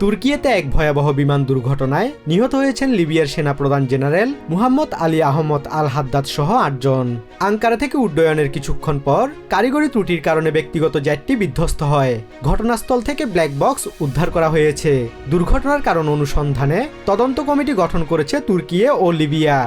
তুর্কিয়েতে এক ভয়াবহ বিমান দুর্ঘটনায় নিহত হয়েছেন লিবিয়ার সেনাপ্রধান general Muhammad Ali Ahmad al Haddad সহ আটজন। আঙ্কারা থেকে উড্ডয়নের কিছুক্ষণ পর কারিগরি ত্রুটির কারণে ব্যক্তিগত জেটটি বিধ্বস্ত হয়। ঘটনাস্থল থেকে ব্ল্যাক বক্স উদ্ধার করা হয়েছে। দুর্ঘটনার কারণ অনুসন্ধানে তদন্ত কমিটি গঠন করেছে তুর্কিয়ে ও লিবিয়া।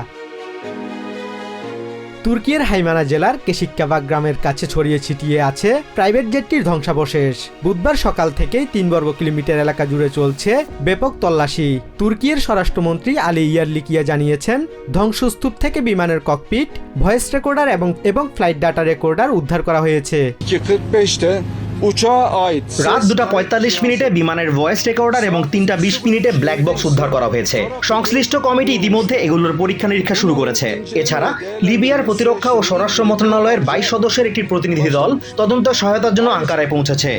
তুর্কির হাইমানা জেলার কেশিক্কাবাগ গ্রামের কাছে ছড়িয়ে ছিটিয়ে আছে প্রাইভেট জেটটির ধ্বংসাবশেষ। বুধবার সকাল থেকেই তিন বর্গ কিলোমিটার এলাকা জুড়ে চলছে ব্যাপক তল্লাশি। তুর্কির স্বরাষ্ট্রমন্ত্রী আলী ইয়ারলিকিয়া জানিয়েছেন, ধ্বংসস্তূপ থেকে বিমানের ককপিট, ভয়েস রেকর্ডার এবং এবং ফ্লাইট ডাটা রেকর্ডার উদ্ধার করা হয়েছে। 2.45'te uçağa ait রাত দুটা পঁয়তাল্লিশ মিনিটে বিমানের ভয়েস রেকর্ডার এবং তিনটা বিশ মিনিটে ব্ল্যাক বক্স উদ্ধার করা হয়েছে। সংশ্লিষ্ট কমিটি ইতিমধ্যে এগুলোর পরীক্ষা নিরীক্ষা শুরু করেছে। এছাড়া লিবিয়ার প্রতিরক্ষা ও স্বরাষ্ট্র মন্ত্রণালয়ের বাইশ সদস্যের একটি প্রতিনিধি দল তদন্ত সহায়তার জন্য আঙ্কারায় পৌঁছেছে।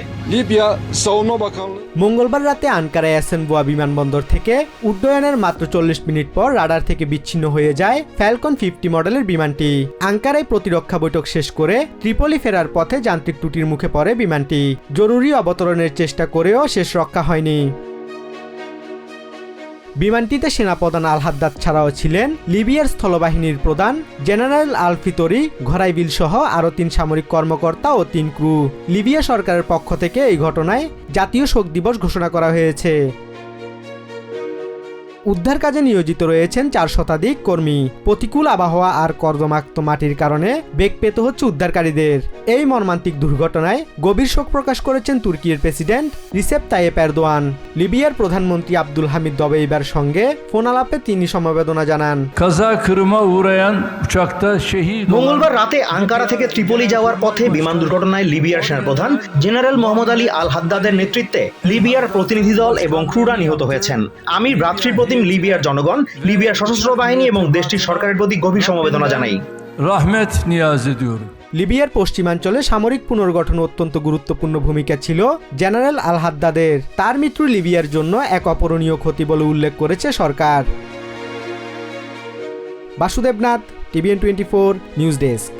মঙ্গলবার রাতে আনকারায় অ্যাসেনবোয়া বিমানবন্দর থেকে উড্ডয়নের মাত্র চল্লিশ মিনিট পর রাডার থেকে বিচ্ছিন্ন হয়ে যায় ফ্যালকন ফিফটি মডেলের বিমানটি। আঙ্কারায় প্রতিরক্ষা বৈঠক শেষ করে ত্রিপলি ফেরার পথে যান্ত্রিক ত্রুটির মুখে পড়ে বিমানটি। জরুরি অবতরণের চেষ্টা করেও শেষ রক্ষা হয়নি। বিমানটিতে সেনাপ্রধান আল হাদ্দাদ ছাড়াও ছিলেন লিবিয়ার স্থলবাহিনীর প্রধান জেনারেল আল ফিতরি ঘরাইবিল সহ আরও তিন সামরিক কর্মকর্তা ও তিন ক্রু। লিবিয়া সরকারের পক্ষ থেকে এই ঘটনায় জাতীয় শোক দিবস ঘোষণা করা হয়েছে। উদ্ধার কাজে নিয়োজিত রয়েছেন চার শতাধিক কর্মী। প্রতিকূল আবহাওয়া আর কর্দমাক্ত মাটির কারণে বেগ পেতে হচ্ছে উদ্ধারকারীদের। এই মর্মান্তিক দুর্ঘটনায় গভীর শোক প্রকাশ করেছেন তুর্কির প্রেসিডেন্ট রিসেপ তাইয়েপ এরদোয়ান। লিবিয়ার প্রধানমন্ত্রী আব্দুল হামিদ দবেইবার সঙ্গে ফোন আলাপে তিনি সমবেদনা জানান। মঙ্গলবার রাতে আঙ্কারা থেকে ত্রিপলি যাওয়ার পথে বিমান দুর্ঘটনায় লিবিয়ার সেনাপ্রধান জেনারেল মোহাম্মদ আলী আল হাদ্দাদের নেতৃত্বে লিবিয়ার প্রতিনিধি দল এবং ক্রুরা নিহত হয়েছেন। আমি ভ্রাতৃপ্রতিম লিবিয়ার জনগণ লিবিয়ার সশস্ত্র বাহিনী এবং দেশটির সরকারের প্রতি গভীর সমবেদনা জানাই। rahmet niyaz লিবিয়ার পশ্চিমাঞ্চলে সামরিক পুনর্গঠন অত্যন্ত গুরুত্বপূর্ণ ভূমিকা ছিল জেনারেল আল হাদ্দাদের তার মৃত্যু লিবিয়ার জন্য এক অপরণীয় ক্ষতি বলে উল্লেখ করেছে সরকার। Basudebnath TVN twenty four news desk.